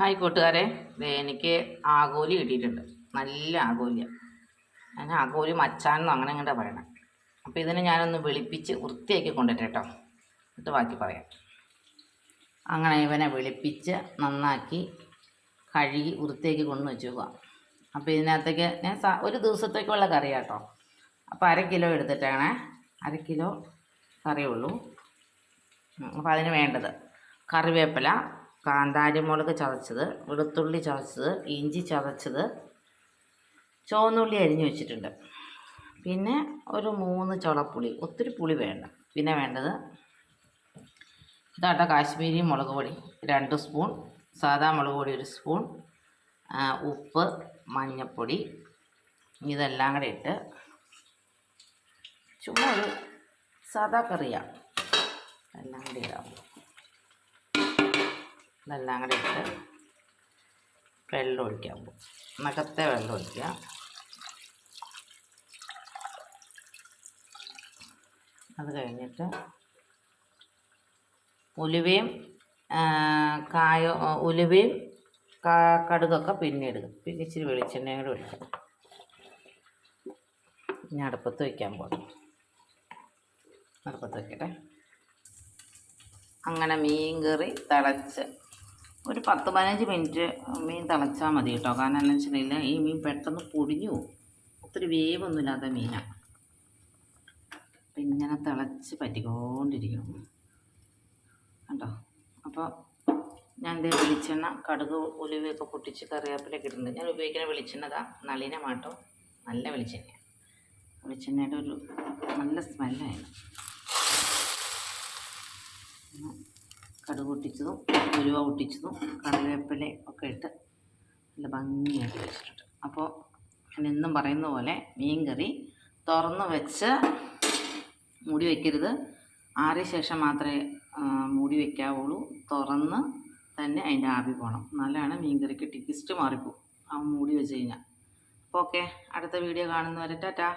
Hi കൂട്ടുകാരെ. എനിക്ക് ആഗോലി കിട്ടിയിട്ടുണ്ട്. നല്ല ആഗോലിയാണ് ഞാൻ ആഗോലി മച്ചാനെന്നോ അങ്ങനെ അങ്ങോട്ടാ പറയണം. അപ്പോൾ ഇതിനെ ഞാനൊന്ന് വെളുപ്പിച്ച് വൃത്തിയാക്കി കൊണ്ടിട്ട് കേട്ടോ. എന്നിട്ട് ബാക്കി പറയാം. അങ്ങനെ ഇവനെ വെളുപ്പിച്ച് നന്നാക്കി കഴുകി വൃത്തിയാക്കി കൊണ്ടു വെച്ചേക്കുക അപ്പോൾ ഇതിനകത്തേക്ക് ഞാൻ ഒരു ദിവസത്തേക്കുള്ള കറി കേട്ടോ. അപ്പോൾ അര കിലോ എടുത്തിട്ടാണ് അര കിലോ കറിയുള്ളൂ. അപ്പോൾ അതിന് വേണ്ടത് കറിവേപ്പില കാന്താരിമുളക് ചതച്ചത് വെളുത്തുള്ളി ചതച്ചത് ഇഞ്ചി ചതച്ചത് ചുവന്നുള്ളി അരിഞ്ഞു വെച്ചിട്ടുണ്ട്. പിന്നെ ഒരു മൂന്ന് ചുളപ്പുളി ഒത്തിരി പുളി വേണ്ട. പിന്നെ വേണ്ടത് ഇതാട്ട കാശ്മീരി മുളക് പൊടി. രണ്ട് സ്പൂൺ സാദാ മുളക് പൊടി ഒരു സ്പൂൺ ഉപ്പ് മഞ്ഞൾപ്പൊടി ഇതെല്ലാം കൂടെ ഇട്ട് ചുമ്മാ ഒരു സാദാ കറിയാണ് എല്ലാം കൂടി ഇടാം. ഇതെല്ലാം കൂടെ ഇട്ട് വെള്ളം ഒഴിക്കാൻ പോകും നഖത്തെ വെള്ളം ഒഴിക്കുക അത് കഴിഞ്ഞിട്ട് ഉലുവയും കായ ഉലുവയും കടുകൊക്കെ പിന്നെ ഇടുക. പിന്നെ ഇച്ചിരി വെളിച്ചെണ്ണയും കൂടെ ഒഴിക്കും. ഇനി അടുപ്പത്ത് വയ്ക്കാൻ പോകണം അടുപ്പത്ത് വയ്ക്കട്ടെ അങ്ങനെ മീൻ കറി തിളച്ച് ഒരു പത്ത് പതിനഞ്ച് മിനിറ്റ് മീൻ തിളച്ചാൽ മതി കേട്ടോ. കാരണം എന്താ വെച്ചിട്ടുണ്ടെങ്കിൽ ഈ മീൻ പെട്ടെന്ന് പൊടിഞ്ഞു പോകും ഒത്തിരി വേവൊന്നുമില്ലാത്ത മീനാണ് അപ്പം ഇങ്ങനെ തിളച്ച് പറ്റിക്കൊണ്ടിരിക്കണം കേട്ടോ അപ്പോൾ ഞാൻ ഇതേ വെളിച്ചെണ്ണ കടുക് ഉലുവയൊക്കെ പൊട്ടിച്ച് കറിവേപ്പിലൊക്കെ ഇടുന്നുണ്ട് ഞാൻ ഉപയോഗിക്കുന്ന വെളിച്ചെണ്ണതാണ് നളിന മാട്ടോ നല്ല വെളിച്ചെണ്ണയാണ് വെളിച്ചെണ്ണയുടെ ഒരു നല്ല സ്മെല്ലായിരുന്നു കടുക് പൊട്ടിച്ചതും ഉലുവ പൊട്ടിച്ചതും കറിവേപ്പില ഒക്കെ ഇട്ട് നല്ല ഭംഗിയായിട്ട് വെച്ചിട്ടുണ്ട്. അപ്പോൾ ഞാൻ എന്നും പറയുന്ന പോലെ മീൻ കറി തുറന്ന് വെച്ച് മൂടി വയ്ക്കരുത് ആറിയ ശേഷം മാത്രമേ മൂടി വയ്ക്കാവുള്ളൂ തുറന്ന് തന്നെ അതിന്റെ ആവി പോകണം നല്ലതാണ് മീൻ കറിക്ക് ടിക്കിസ്റ്റ് മാറിപ്പോവും ആ മൂടി വെച്ച് കഴിഞ്ഞാൽ. അപ്പോൾ ഓക്കെ അടുത്ത വീഡിയോ കാണുന്നവരെ ടാറ്റാ.